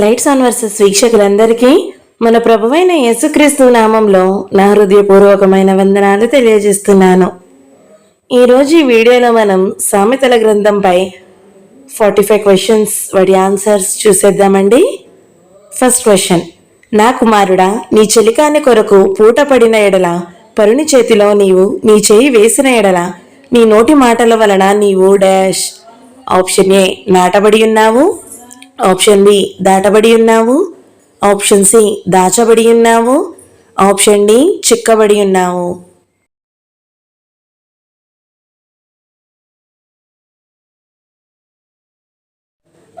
Lights on versus వీక్షకులందరికీ మన ప్రభువైన యేసుక్రీస్తు నామంలో నా హృదయపూర్వకమైన వందనాలు తెలియజేస్తున్నాను. ఈరోజు ఈ వీడియోలో మనం సామెతల గ్రంథంపై ఫార్టీ ఫైవ్ క్వశ్చన్స్ వాటి ఆన్సర్స్ చూసేద్దామండి. ఫస్ట్ క్వశ్చన్ నా కుమారుడా నీ చెలికాని కొరకు పూట పడిన ఎడల పరుని చేతిలో నీవు నీ చేయి వేసిన ఎడల నీ నోటి మాటల వలన నీవు డాష్. ఆప్షన్ ఏ నాటబడి ఉన్నావు. ఆప్షన్ బి దాటబడి ఉన్నావు. ఆప్షన్ సి దాచబడి ఉన్నావు. ఆప్షన్ డి చిక్కబడి ఉన్నావు.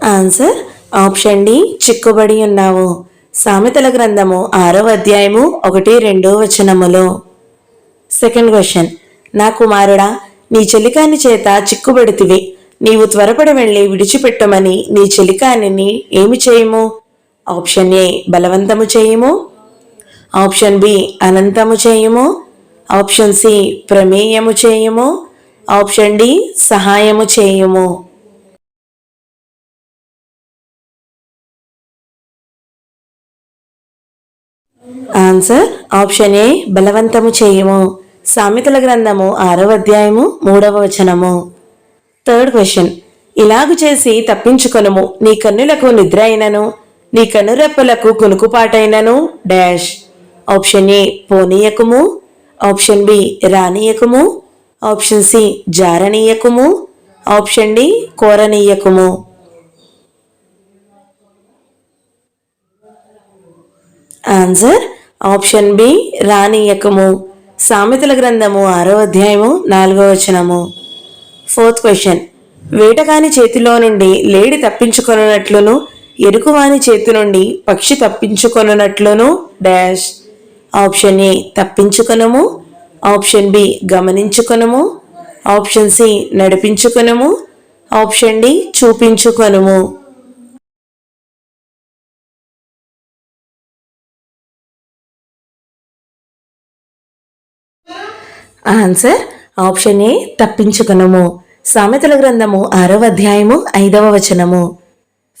ఆన్సర్ ఆప్షన్ డి చిక్కుబడి ఉన్నావు. సామెతల గ్రంథము ఆరో అధ్యాయము ఒకటి రెండో వచనములో. సెకండ్ క్వశ్చన్ నా కుమారుడా నీ చెలికాని చేత చిక్కుబడితివి. నీవు త్వరపడి వెళ్ళి విడిచిపెట్టమని నీ చెలికానిని ఏమి చేయము? ఆప్షన్ ఏ బలవంతము చేయము. ఆప్షన్ బి అనంతము చేయము. ఆప్షన్ సి ప్రమేయము చేయము. ఆప్షన్ డి సహాయము చేయము. ఆన్సర్ ఆప్షన్ ఏ బలవంతము చేయము. సామెతల గ్రంథము ఆరవ అధ్యాయము మూడవ వచనము. Third question. ఇలాగు చేసి తప్పించుకొనుము. నీ కన్నులకు నిద్ర అయినను నీ కనురెప్పలకు కునుకుపాటైనను డాష్. ఆప్షన్ ఏ పోనీయకుము. ఆప్షన్ బి రానీయకుము. ఆప్షన్ సి జారనీయకుము. ఆప్షన్ డి కోరనీయకుము. ఆన్సర్ ఆప్షన్ బి రానీయకము. సామెతల గ్రంథము ఆరో అధ్యాయము నాలుగో వచనము. Fourth question. వేటగాని చేతిలో నుండి లేడి తప్పించుకొనున్నట్లును ఎరుకువాని చేతి నుండి పక్షి తప్పించుకొనున్నట్లును డాష్. ఆప్షన్ ఏ తప్పించుకొనము. ఆప్షన్ బి గమనించుకొనము. ఆప్షన్ సి నడిపించుకొనము. ఆప్షన్ డి చూపించుకొనము. ఆన్సర్ ఆప్షన్ ఏ తప్పించుకునము. సామెతల గ్రంథము ఆరవ అధ్యాయము ఐదవ వచనము.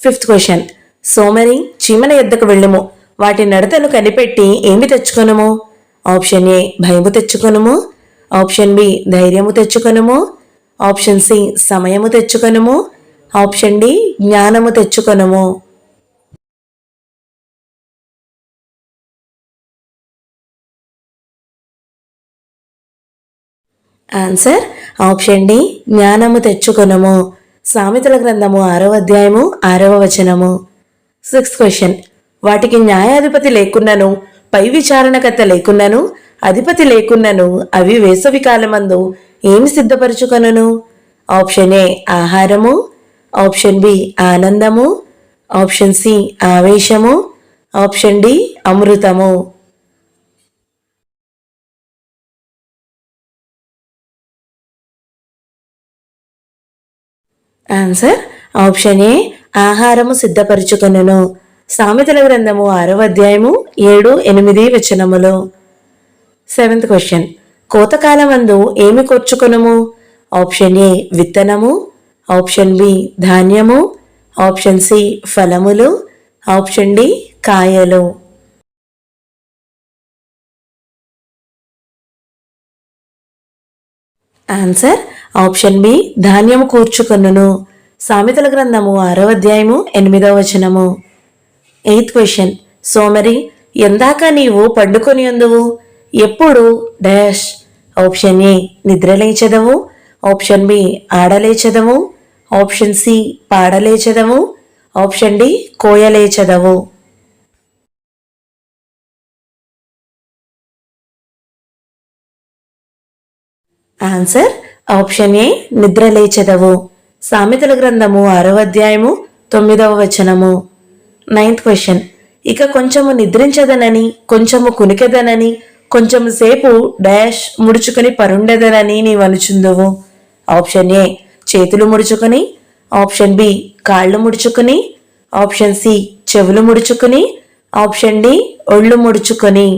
ఫిఫ్త్ క్వశ్చన్ సోమరి చీమల ఎద్దకు వెళ్ళము. వాటి నడతను కనిపెట్టి ఏమి తెచ్చుకొనము? ఆప్షన్ ఏ భయము తెచ్చుకొనము. ఆప్షన్ బి ధైర్యము తెచ్చుకొనము. ఆప్షన్ సి సమయము తెచ్చుకొనము. ఆప్షన్ డి జ్ఞానము తెచ్చుకొనము. ఆన్సర్ ఆప్షన్ డి జ్ఞానము తెచ్చుకొనము. సామెతల గ్రంథము ఆరవ అధ్యాయము ఆరవ వచనము. సిక్స్త్ క్వశ్చన్ వాటికి న్యాయాధిపతి లేకున్నను పై విచారణకర్త లేకున్నను అధిపతి లేకున్నను అవి వేసవి కాలమందు ఏమి సిద్ధపరచుకొనును? ఆప్షన్ ఏ ఆహారము. ఆప్షన్ బి ఆనందము. ఆప్షన్ సి ఆవేశము. ఆప్షన్ డి అమృతము. ఆన్సర్ ఆప్షన్ ఏ ఆహారము సిద్ధపరచుకొనును. సామెతల గ్రంథము ఆరవ అధ్యాయము ఏడు ఎనిమిది వచనములు. సెవెంత్ క్వశ్చన్ కోతకాలమందు ఏమి కూర్చుకొనము? ఆప్షన్ ఏ విత్తనము. ఆప్షన్ బి ధాన్యము. ఆప్షన్ సి ఫలములు. ఆప్షన్ డి కాయలు. ఆన్సర్ ఆప్షన్ బి ధాన్యము కూర్చుకొనును. సామెతల గ్రంథము ఆరవ అధ్యాయము ఎనిమిదవ వచనము. ఎయిత్ క్వశ్చన్ సోమరి ఎందాక నీవు పండుకొని ఉందువు ఎప్పుడు? డాష్. ఆప్షన్ ఏ నిద్రలేచెదవు ఆప్షన్ బి ఆడలేచెదవు ఆప్షన్ సి పాడలేచెదవు ఆప్షన్ డి కోయలేచదవు ఆన్సర్ ఆప్షన్ ఏ నిద్రలేచెదవు సామెతల గ్రంథము ఆరవ అధ్యాయము తొమ్మిదవ వచనము. నైన్త్ క్వశ్చన్ ఇక కొంచెము నిద్రించదనని కొంచెము కునికెదనని కొంచెము సేపు డాష్ ముడుచుకొని పరుండెదనని నీవు అనుచుందువు. ఆప్షన్ ఏ చేతులు ముడుచుకొని. ఆప్షన్ బి కాళ్ళు ముడుచుకొని. ఆప్షన్ సి చెవులు ముడుచుకొని. ఆప్షన్ డి ఒళ్ళు ముడుచుకొని.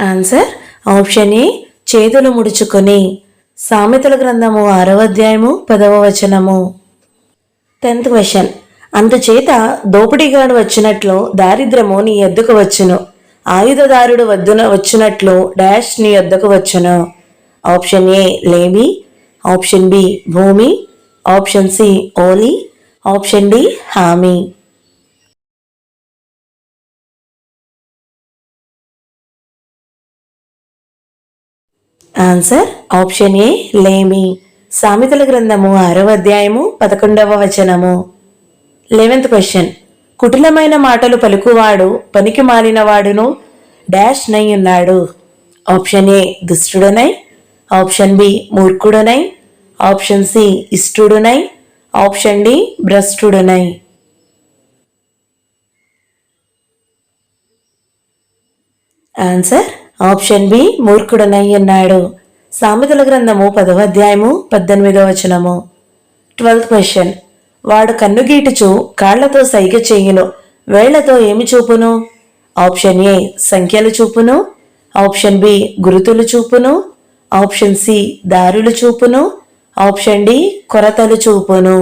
ఆన్సర్ ఆప్షన్ ఏ చేతులు ముడుచుకొని. సామెతల గ్రంథము ఆరవ అధ్యాయము పదవ వచనము. టెన్త్ క్వశ్చన్ అందుచేత దోపిడీగాడు వచ్చినట్లు దారిద్రము నీ ఎద్దుకు వచ్చును. ఆయుధదారుడు వద్దున వచ్చినట్లు డాష్ నీ ఎద్దుకు వచ్చును. ఆప్షన్ ఏ లేమి. ఆప్షన్ బి భూమి. ఆప్షన్ సి ఓలి. ఆప్షన్ డి హామీ. ఆన్సర్ ఆప్షన్ ఏ లేమి సామెతల గ్రంథము ఆరవ అధ్యాయము పదకొండవ వచనము. లెవెంత్ క్వశ్చన్ కుటిలమైన మాటలు పలుకువాడు పనికి మాలినవాడును డాష్ నై ఉన్నాడు. ఆప్షన్ ఏ దుష్టుడునై. ఆప్షన్ బి మూర్ఖుడునై. ఆప్షన్ సి ఇష్టుడునై. ఆప్షన్ డి భ్రష్టుడునై. ఆన్సర్ ఆప్షన్ బి మూర్ఖుడనై ఉన్నాడు సామెతల గ్రంథము పదవ అధ్యాయము పద్దెనిమిదవ వచనము. Twelfth question. వాడు కన్నుగీటుచు కాళ్ళతో సైగ చేయును వేళ్ళతో ఏమి చూపును? ఆప్షన్ ఏ సంఖ్యలు చూపును ఆప్షన్ బి గురుతులు చూపును ఆప్షన్ సి దారులు చూపును ఆప్షన్ డి కొరతలు చూపును.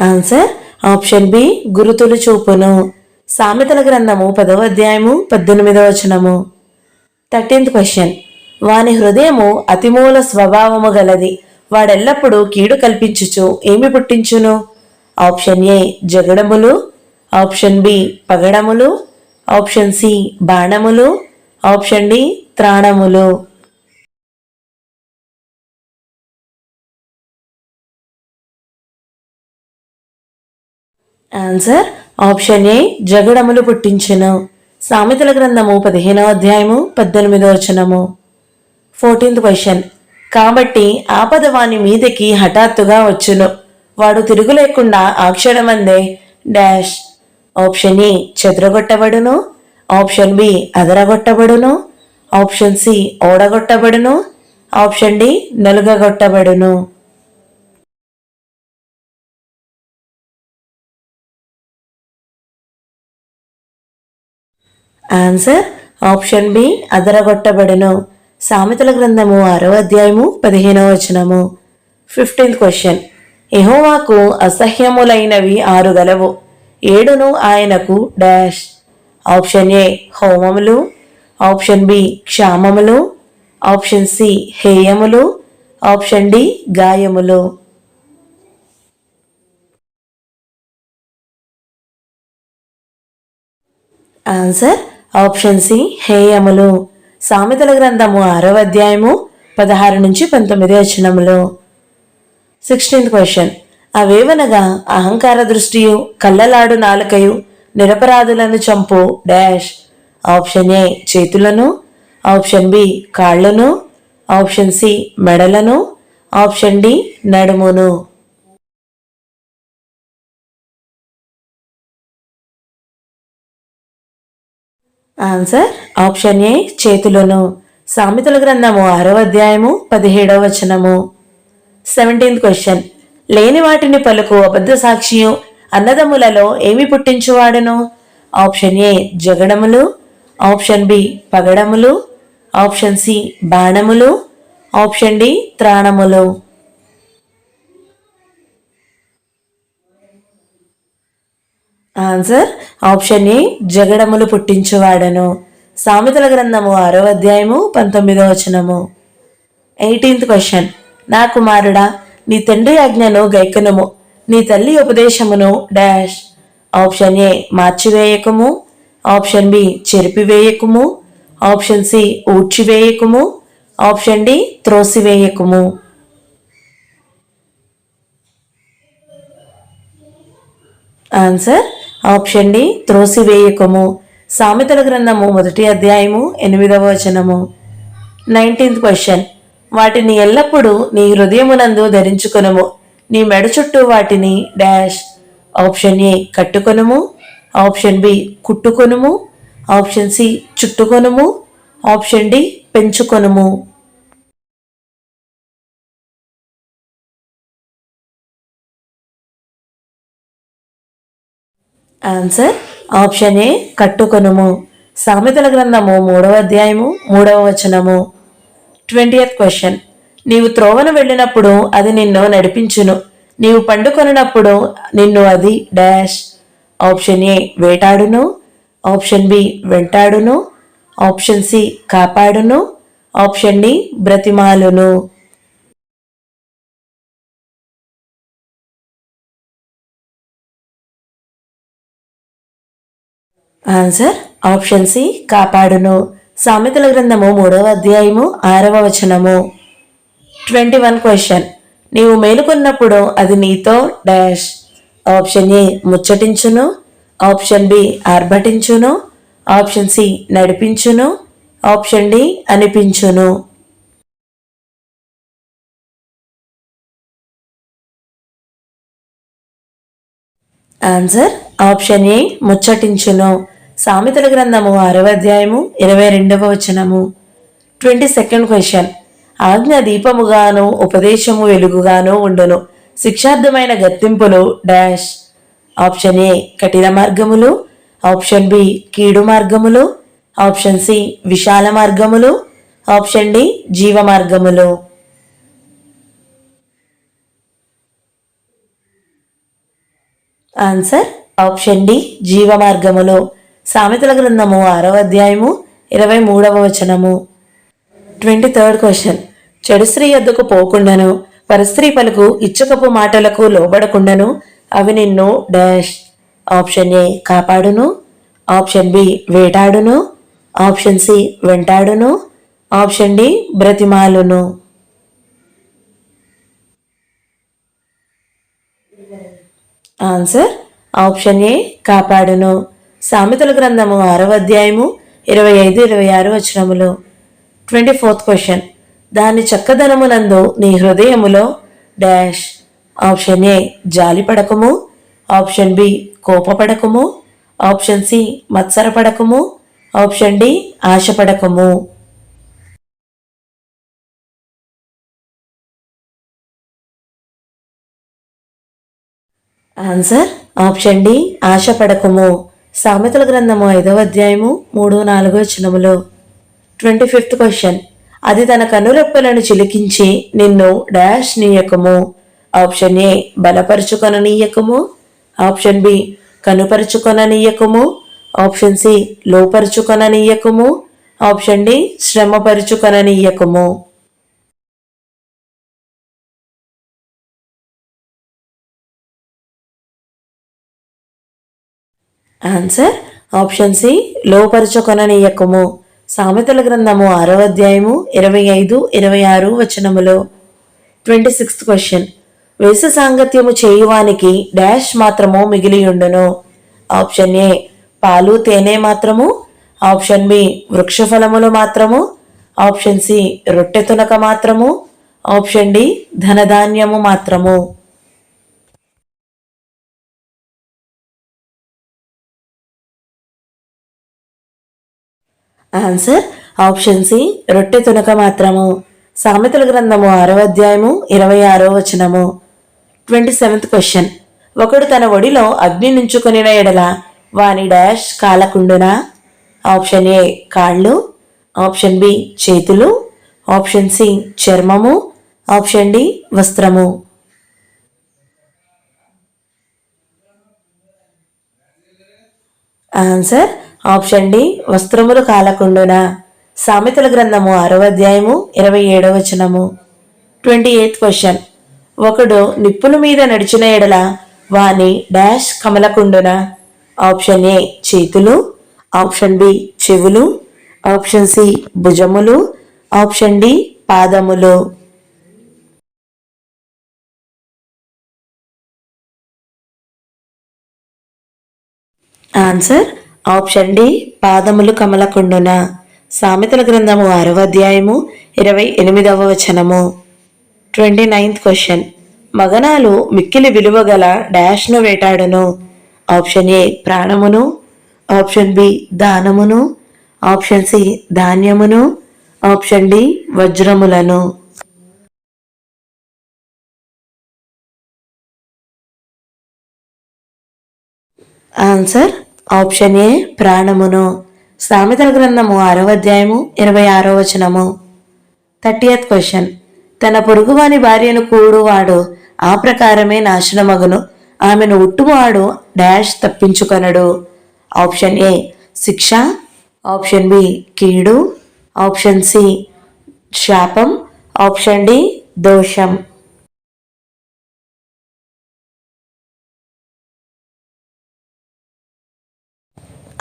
ఆన్సర్ ఆప్షన్ బి గురుతులు చూపును సామెతల గ్రంథము పదవ అధ్యాయము పద్దెనిమిదవ వచనము. థర్టీన్త్ క్వశ్చన్ వాని హృదయము అతిమూల స్వభావము గలది. వాడెల్లప్పుడూ కీడు కల్పించుచు ఏమి పుట్టించును? ఆప్షన్ ఏ జగడములు. ఆప్షన్ బి పగడములు. ఆప్షన్ సి బాణములు. ఆప్షన్ డి త్రాణములు. ఆన్సర్ ఆప్షన్ ఏ జగడములు పుట్టించును. సామెతల గ్రంథము పదిహేనవ అధ్యాయము పద్దెనిమిదవ వచనము. ఫోర్టీన్త్ క్వశ్చన్ కాబట్టి ఆపద వాని మీదకి హఠాత్తుగా వచ్చును. వాడు తిరుగు లేకుండా ఆ క్షణమందే డాష్ ఆప్షన్ ఏ చెదరగొట్టబడును. ఆప్షన్ బి అదరగొట్టబడును. ఆప్షన్ సి ఓడగొట్టబడును. ఆప్షన్ డి నలుగగొట్టబడును. ఆన్సర్ ఆప్షన్ బి అదరగొట్టబడును. సామెతల గ్రంథము ఆరో అధ్యాయము పదిహేనవ వచనము. ఫిఫ్టీన్త్ క్వశ్చన్ ఎహోవాకు అసహ్యములైనవి ఆరు గలవు ఏడును ఆయనకు డాష్ ఆప్షన్ ఏ హోమములు. ఆప్షన్ బి క్షామములు. ఆప్షన్ సి హేయములు. ఆప్షన్ డి గాయములు. ఆన్సర్ ఆప్షన్ సి హేయములు సామెతల గ్రంథము ఆరవ అధ్యాయము పదహారు నుంచి పంతొమ్మిది వచనములు. సిక్స్టీన్త్ క్వశ్చన్ అవేవనగా అహంకార దృష్టియు కళ్ళలాడు నాలుకయు నిరపరాధులను చంపు డాష్. ఆప్షన్ ఏ చేతులను. ఆప్షన్ బి కాళ్ళను. ఆప్షన్ సి మెడలను. ఆప్షన్ డి నడుమును. ఆన్సర్ ఆప్షన్ ఏ చేతులను. సామెతల గ్రంథము ఆరో అధ్యాయము పదిహేడవ వచనము. సెవెంటీన్త్ క్వశ్చన్ లేని వాటిని పలుకు అబద్ధ సాక్షియు అన్నదమ్ములలో ఏమి పుట్టించువాడును? ఆప్షన్ ఏ జగడములు. ఆప్షన్ బి పగడములు. ఆప్షన్ సి బాణములు. ఆప్షన్ డి త్రాణములు. ఆన్సర్ ఆప్షన్ ఏ జగడములు పుట్టించువాడను. సామెతల గ్రంథము ఆరో అధ్యాయము పంతొమ్మిదవ వచనము. ఎయిటీన్త్ క్వశ్చన్ నా కుమారుడా నీ తండ్రి ఆజ్ఞను గైకనము. నీ తల్లి ఉపదేశమును డాష్. ఆప్షన్ ఏ మార్చివేయకము. ఆప్షన్ బి చెరిపివేయకుము. ఆప్షన్ సి ఊడ్చివేయకుము. ఆప్షన్ డి త్రోసివేయకము. ఆన్సర్ ఆప్షన్ డి త్రోసివేయకము. సామెతల గ్రంథము మొదటి అధ్యాయము ఎనిమిదవ వచనము. Nineteenth question. వాటిని ఎల్లప్పుడూ నీ హృదయమునందు ధరించుకొనుము. నీ మెడ చుట్టూ వాటిని డాష్. ఆప్షన్ ఏ కట్టుకొనుము. ఆప్షన్ బి కుట్టుకొనుము. ఆప్షన్ సి చుట్టుకొనుము. ఆప్షన్ డి పెంచుకొనుము. ఆన్సర్ ఆప్షన్ ఏ కట్టుకొనుము. సామెతల గ్రంథము మూడవ అధ్యాయము మూడవ వచనము. ట్వంటీ క్వశ్చన్ నీవు త్రోవను వెళ్ళినప్పుడు అది నిన్ను నడిపించును. నీవు పండుకొనినప్పుడు నిన్ను అది డాష్ ఆప్షన్ ఏ వేటాడును. ఆప్షన్ బి వెంటాడును. ఆప్షన్ సి కాపాడును. ఆప్షన్ డి బ్రతిమాలును. ఆన్సర్ ఆప్షన్ సి కాపాడును. సామెతల గ్రంథము మూడవ అధ్యాయము ఆరవ వచనము. ట్వంటీ వన్ క్వశ్చన్ నీవు మేలుకున్నప్పుడు అది నీతో డాష్ ఆప్షన్ ఏ ముచ్చటించును. ఆప్షన్ బి ఆర్భటించును. ఆప్షన్ సి నడిపించును. ఆప్షన్ డి అనిపించును. ఆన్సర్ ఆప్షన్ ఏ ముచ్చటించును. సామెతల గ్రంథము ఆరవ అధ్యాయము ఇరవై రెండవ వచనము. Twenty second question. ఆజ్ఞ దీపముగాను ఉపదేశము వెలుగుగాను ఉండును. శిక్షార్థమైన గత్తింపులు డాష్. ఆప్షన్ ఏ కఠిన మార్గములు. ఆప్షన్ బి కీడు మార్గములు. ఆప్షన్ సి విశాల మార్గములు. ఆప్షన్ డి జీవ మార్గములు. ఆన్సర్ ఆప్షన్ డి జీవ మార్గములు. సామెతల గ్రంథము ఆరవ అధ్యాయము ఇరవై మూడవ వచనము. Twenty third question. చెడు స్త్రీ ఎద్దుకు పోకుండాను పరస్త్రీ పలుకు ఇచ్చకపు మాటలకు లోబడకుండాను అవి నిన్ను డాష్. ఆప్షన్ ఏ కాపాడును. ఆప్షన్ బి వేటాడును. ఆప్షన్ సి వెంటాడును. ఆప్షన్ డి బ్రతిమాలును. ఆన్సర్ ఆప్షన్ ఏ కాపాడును. సామెతల గ్రంథము ఆరవ అధ్యాయము ఇరవై ఐదు ఇరవై ఆరు వచనములు. Twenty fourth question. దాని చక్కదనమునందు నీ హృదయములో డాష్. ఆప్షన్ ఏ జాలి పడకము. ఆప్షన్ బి కోపపడకము. ఆప్షన్ సి మత్సరపడకము ఆప్షన్ డి ఆశపడకము ఆన్సర్ ఆప్షన్ డి ఆశపడకము సామెతల గ్రంథము ఐదవ అధ్యాయము మూడు నాలుగో చినములో ట్వంటీ ఫిఫ్త్ క్వశ్చన్. అది తన కనురెప్పలను చిలికించి నిన్ను డాష్ నీయకము. ఆప్షన్ ఏ బలపరుచుకొననీయకము. ఆప్షన్ బి కనుపరుచుకొననీయకము. ఆప్షన్ సి లోపరుచుకొననీయకము. ఆప్షన్ డి శ్రమపరుచుకొననీయకము. ఆన్సర్ ఆప్షన్ సి లోపరుచుకొననీయకము. సామెతల గ్రంథము ఆరవ అధ్యాయము ఇరవై ఐదు ఇరవై ఆరు వచనములు. ట్వంటీ సిక్స్త్ క్వశ్చన్ వేస సాంగత్యము చేయువానికి డాష్ మాత్రము మిగిలి ఉండును ఆప్షన్ ఏ పాలు తేనె మాత్రము. ఆప్షన్ బి వృక్షఫలములు మాత్రము. ఆప్షన్ సి రొట్టె తునక మాత్రము. ఆప్షన్ డి ధనధాన్యము మాత్రము. ఆన్సర్ ఆప్షన్ సి రొట్టె తునక మాత్రము. సామెతల గ్రంథము ఆరవ అధ్యాయము ఇరవై ఆరో వచనము. Twenty seventh question. ఒకడు తన ఒడిలో అగ్ని నుంచుకొనిన ఎడల వాని డాష్ కాలకుండునా? ఆప్షన్ ఏ కాళ్ళు. ఆప్షన్ బి చేతులు. ఆప్షన్ సి చర్మము. ఆప్షన్ డి వస్త్రము. ఆన్సర్ ఆప్షన్ డి వస్త్రములు కాలకుండునా. సామెతల గ్రంథము ఆరవ అధ్యాయము ఇరవై ఏడవ వచనము. Twenty eighth question. ఒకడు నిప్పుల మీద నడిచిన ఎడల వాని డాష్ కమలకుండున. ఆప్షన్ ఏ చేతులు. ఆప్షన్ బి చెవులు. ఆప్షన్ సి భుజములు. ఆప్షన్ డి పాదములు. ఆన్సర్ ఆప్షన్ డి పాదములు కమలకుండున. సామెతల గ్రంథము ఆరవ అధ్యాయము ఇరవై ఎనిమిదవ వచనము. Twenty ninth question. మగనాలు మిక్కిలి విలువ గల డాష్ను వేటాడును. ఆప్షన్ ఏ ప్రాణమును. ఆప్షన్ బి దానమును. ఆప్షన్ సి ధాన్యమును. ఆప్షన్ డి వజ్రములను. ఆన్సర్ ఆప్షన్ ఏ ప్రాణమును. సామెతల గ్రంథము ఆరవ అధ్యాయము ఇరవై ఆరో వచనము. Thirtieth question. తన పొరుగువాని భార్యను కూడువాడు ఆ ప్రకారమే నాశనమగును. ఆమెను ఉట్టువాడు డాష్ తప్పించుకొనడు. ఆప్షన్ ఏ శిక్ష. ఆప్షన్ బి కీడు. ఆప్షన్ సి శాపం. ఆప్షన్ డి దోషం.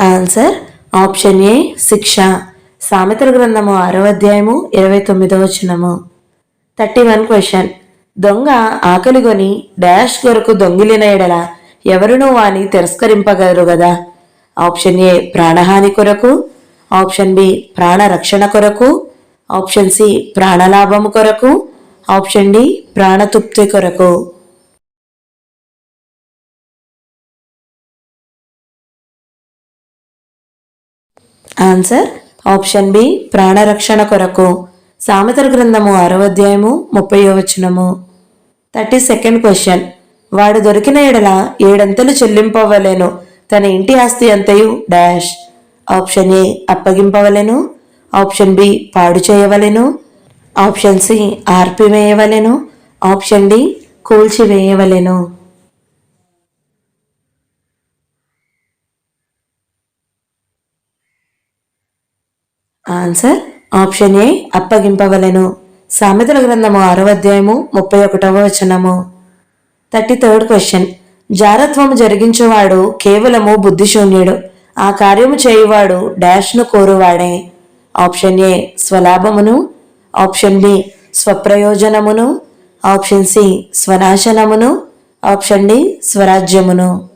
ఆన్సర్ ఆప్షన్ ఏ శిక్ష. సామెతల గ్రంథము ఆరో అధ్యాయము ఇరవై తొమ్మిదో వచనము. థర్టీ వన్ క్వశ్చన్ దొంగ ఆకలిగొని డాష్ కొరకు దొంగిలిన ఎడల ఎవరునూ వాని తిరస్కరింపగలరు కదా ఆప్షన్ ఏ ప్రాణహాని కొరకు. ఆప్షన్ బి ప్రాణరక్షణ కొరకు. ఆప్షన్ సి ప్రాణలాభము కొరకు. ఆప్షన్ డి ప్రాణతృప్తి కొరకు. ఆన్సర్ ఆప్షన్ బి ప్రాణరక్షణ కొరకు. సామెతల గ్రంథము ఆరవ అధ్యాయము ముప్పై వచనము. థర్టీ సెకండ్ క్వశ్చన్ వాడు దొరికిన ఎడల ఏడంతలు చెల్లింపవలేను. తన ఇంటి ఆస్తి అంతయు డాష్. ఆప్షన్ ఏ అప్పగింపవలెను. ఆప్షన్ బి పాడు చేయవలెను. ఆప్షన్ సి ఆర్పివేయవలెను. ఆప్షన్ డి కూల్చివేయవలెను. ఆన్సర్ ఆప్షన్ ఏ అప్పగింపవలెను. సామెతల గ్రంథము ఆరవ అధ్యాయము ముప్పై ఒకటవ వచనము. Thirty third question. జారత్వము జరిగించేవాడు కేవలము బుద్ధిశూన్యుడు. ఆ కార్యము చేయువాడు డాష్ను కోరువాడే. ఆప్షన్ ఏ స్వలాభమును. ఆప్షన్ బి స్వప్రయోజనమును. ఆప్షన్ సి స్వనాశనమును. ఆప్షన్ డి స్వరాజ్యమును.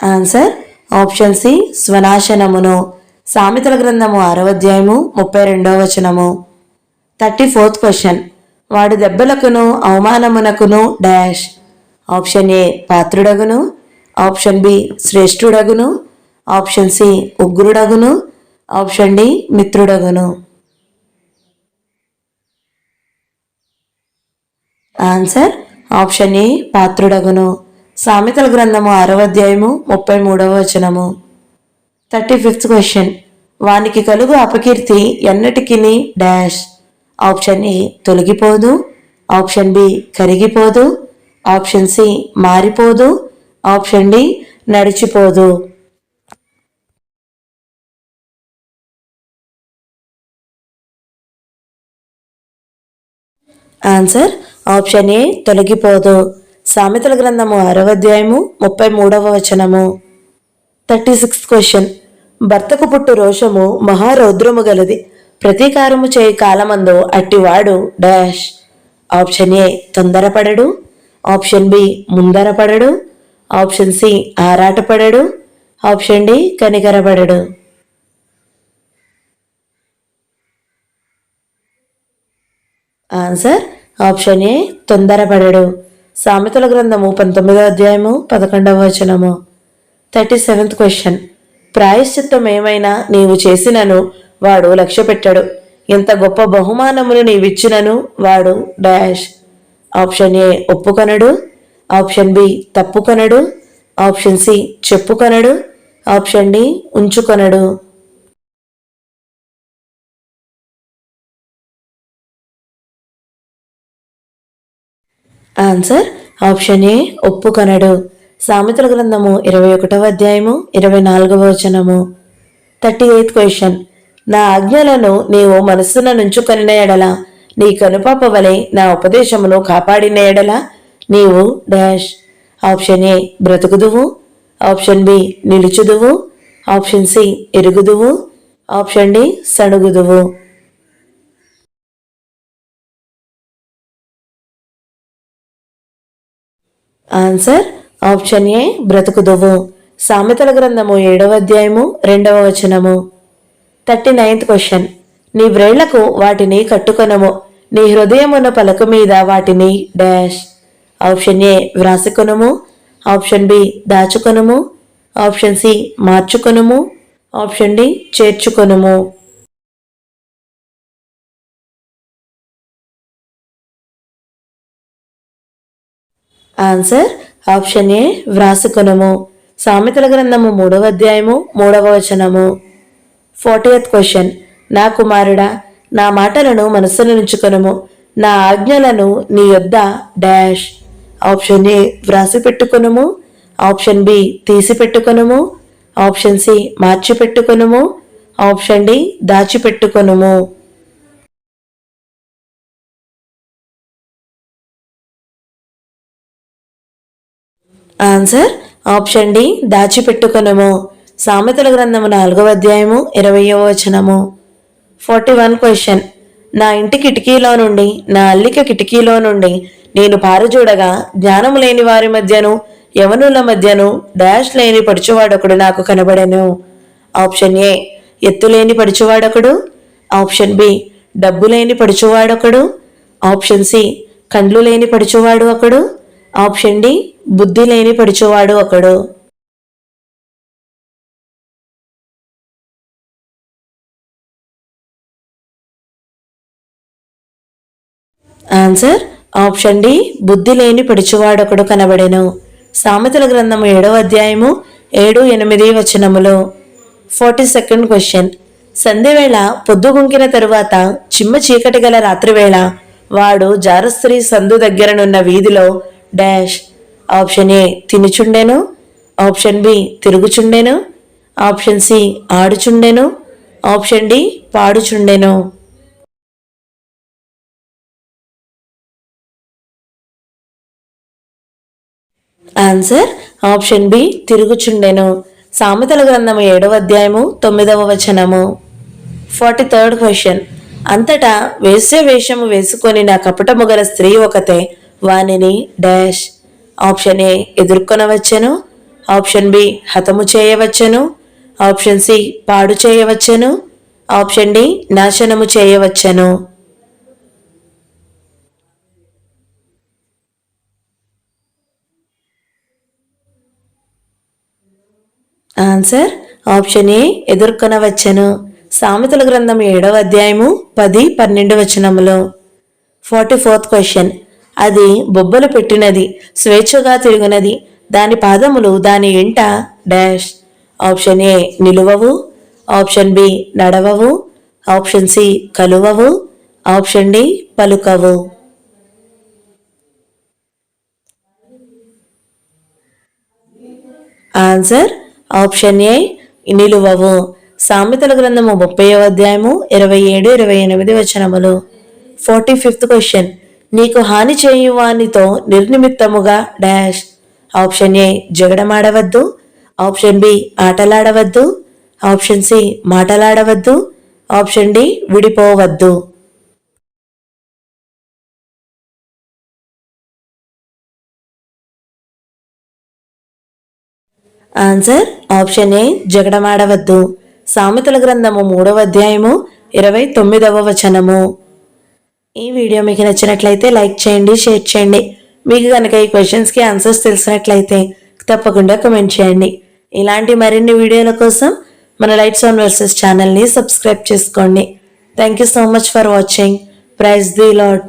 ఆన్సర్ ఆప్షన్ సి స్వనాశనమును సామెతల గ్రంథము ఆరవ అధ్యాయము ముప్పై రెండవ వచనము థర్టీ ఫోర్త్ క్వశ్చన్ వాడు దెబ్బలకును అవమానమునకును డాష్ ఆప్షన్ ఏ పాత్రుడగును ఆప్షన్ బి శ్రేష్ఠుడగును ఆప్షన్ సి ఉగ్రుడగును ఆప్షన్ డి మిత్రుడగును ఆన్సర్ ఆప్షన్ ఏ పాత్రుడగును సామెతల గ్రంథము ఆరవ అధ్యాయము ముప్పై మూడవ వచనము. Thirty fifth question. వానికి కలుగు అపకీర్తి ఎన్నటికిని డాష్. ఆప్షన్ ఏ తొలగిపోదు. ఆప్షన్ బి కరిగిపోదు. ఆప్షన్ సి మారిపోదు. ఆప్షన్ డి నడిచిపోదు. ఆన్సర్ ఆప్షన్ ఏ తొలగిపోదు. సామెతల గ్రంథము ఆరవ అధ్యాయము ముప్పై మూడవ వచనము. Thirty sixth question. భర్తకు పుట్టు రోషము మహారౌద్రము గలది. ప్రతీకారము చేయి కాలమందు అట్టివాడు డాష్. ఆప్షన్ ఏ తొందరపడడు. ఆప్షన్ బి ముందరపడడు. ఆప్షన్ సి ఆరాటపడడు. ఆప్షన్ డి కనికరపడడు. ఆన్సర్ ఆప్షన్ ఏ తొందరపడడు. సామెతల గ్రంథము పంతొమ్మిదవ అధ్యాయము పదకొండవ వచనము. Thirty seventh question. ప్రాయశ్చిత్తం ఏమైనా నీవు చేసినను వాడు లక్ష్య పెట్టాడు. ఇంత గొప్ప బహుమానములు నీవిచ్చినను వాడు డాష్. ఆప్షన్ ఏ ఒప్పుకొనడు. ఆప్షన్ బి తప్పుకొనడు. ఆప్షన్ సి చెప్పుకొనడు. ఆప్షన్ డి ఉంచుకొనడు. ఆన్సర్ ఆప్షన్ ఏ ఒప్పుకొనడు. సామెతల గ్రంథము ఇరవై ఒకటవ అధ్యాయము ఇరవై నాలుగవ వచనము. థర్టీ ఎయిత్ క్వశ్చన్ నా ఆజ్ఞలను నీవు మనస్సున నుంచుకొనిన ఎడల నీ కనుపాప వలె నా ఉపదేశమును కాపాడిన ఎడల నీవు డాష్ ఆప్షన్ ఏ బ్రతుకుదువు. ఆప్షన్ బి నిలుచుదువు. ఆప్షన్ సి ఎరుగుదువు. ఆప్షన్ డి సణుగుదువు. ఆన్సర్ ఆప్షన్ ఏ బ్రతుకుదువు. సామెతల గ్రంథము ఏడవ అధ్యాయము రెండవ వచనము. థర్టీ నైన్త్ క్వశ్చన్ నీ వ్రేళ్ళకు వాటిని కట్టుకొనము. నీ హృదయమున పలక మీద వాటిని డాష్ ఆప్షన్ ఏ వ్రాసుకొనుము. ఆప్షన్ బి దాచుకొనుము. ఆప్షన్ సి మార్చుకొనుము. ఆప్షన్ డి చేర్చుకొనుము. ఆన్సర్ ఆప్షన్ ఏ వ్రాసుకునము. సామెతల గ్రంథము మూడవ అధ్యాయము మూడవ వచనము. ఫోర్టీయత్ క్వశ్చన్ నా కుమారుడా నా మాటలను మనస్సులో నుంచుకొనము నా ఆజ్ఞలను నీ యొద్ద డాష్ ఆప్షన్ ఏ వ్రాసి పెట్టుకొనుము ఆప్షన్ బి తీసి పెట్టుకొనుము ఆప్షన్ సి మార్చి పెట్టుకొనుము ఆప్షన్ డి దాచిపెట్టుకొనుము. ఆన్సర్ ఆప్షన్ డి దాచిపెట్టుకునము. సామెతల గ్రంథము నాలుగవ అధ్యాయము ఇరవయో వచనము. ఫార్టీ వన్ క్వశ్చన్ నా ఇంటి కిటికీలో నుండి నా అల్లిక కిటికీలో నుండి నేను పారుచూడగా జ్ఞానము లేని వారి మధ్యను యవనుల మధ్యను డాష్ లేని పడుచువాడొకడు నాకు కనబడెను. ఆప్షన్ ఏ ఎత్తు లేని పడుచువాడొకడు. ఆప్షన్ బి డబ్బు లేని పడుచువాడొకడు. ఆప్షన్ సి కండ్లు లేని పడుచువాడు ఒకడు. ఆప్షన్ డి బుద్ధి లేని పడిచేవాడు ఒకడు. ఆన్సర్ ఆప్షన్ డి బుద్ధి లేని పిడిచివాడొకడు కనబడెను. సామెతల గ్రంథము ఏడవ అధ్యాయము ఏడు ఎనిమిది వచనములు. Forty second question. సంధ్యవేళ పొద్దుగుంకిన తరువాత చిమ్మ చీకటి గల రాత్రివేళ వాడు జారస్త్రీ సందు దగ్గరనున్న వీధిలో డాష్ ఆప్షన్ ఏ తినుచుండెను. ఆప్షన్ బి తిరుగుచుండెను. ఆప్షన్ సి ఆడుచుండెను. ఆప్షన్ డి పాడుచుండెను. ఆన్సర్ ఆప్షన్ బి తిరుగుచుండెను. సామెతల గ్రంథము ఏడవ అధ్యాయము తొమ్మిదవ వచనము. Forty third question. అంతటా వేశ్య వేషము వేసుకొని నా కపటము గల స్త్రీ ఒకతే వానిని డాష్ ఆప్షన్ ఏ ఎదుర్కొనవచ్చను. ఆప్షన్ బి హతము చేయవచ్చను. ఆప్షన్ సి పాడు చేయవచ్చను. ఆప్షన్ డి నాశనము చేయవచ్చను. Answer option A ఎదుర్కొనవచ్చను. సామెతల గ్రంథం ఏడవ అధ్యాయము పది పన్నెండు వచనములు. Forty fourth question. అది బొబ్బలు పెట్టినది స్వేచ్ఛగా తిరుగునది. దాని పాదములు దాని ఇంట డాష్. ఆప్షన్ ఏ నిలువవు. ఆప్షన్ బి నడవవు. ఆప్షన్ సి కలువవు. ఆప్షన్ డి పలుకవు. ఆన్సర్ ఆప్షన్ ఏ నిలువవు. సామెతల గ్రంథము ముప్పై అధ్యాయము ఇరవై ఏడు ఇరవై ఎనిమిది వచనములు. Forty fifth question. నీకు హాని చేయువానితో నిర్నిమిత్తముగా డాష్. ఆప్షన్ ఏ జగడమాడవద్దు. ఆప్షన్ బి ఆటలాడవద్దు. ఆప్షన్ సి మాటలాడవద్దు. ఆప్షన్ డి విడిపోవద్దు. ఆన్సర్ ఆప్షన్ ఏ జగడమాడవద్దు. సామెతల గ్రంథము మూడవ అధ్యాయము ఇరవై తొమ్మిదవ వచనము. ఈ వీడియో మీకు నచ్చినట్లయితే లైక్ చేయండి షేర్ చేయండి. మీకు కనుక ఈ క్వశ్చన్స్కి ఆన్సర్స్ తెలిసినట్లయితే తప్పకుండా కమెంట్ చేయండి. ఇలాంటి మరిన్ని వీడియోల కోసం మన లైట్స్ ఆన్ వర్సెస్ ఛానల్ని సబ్స్క్రైబ్ చేసుకోండి. Thank you so much for watching praise the lord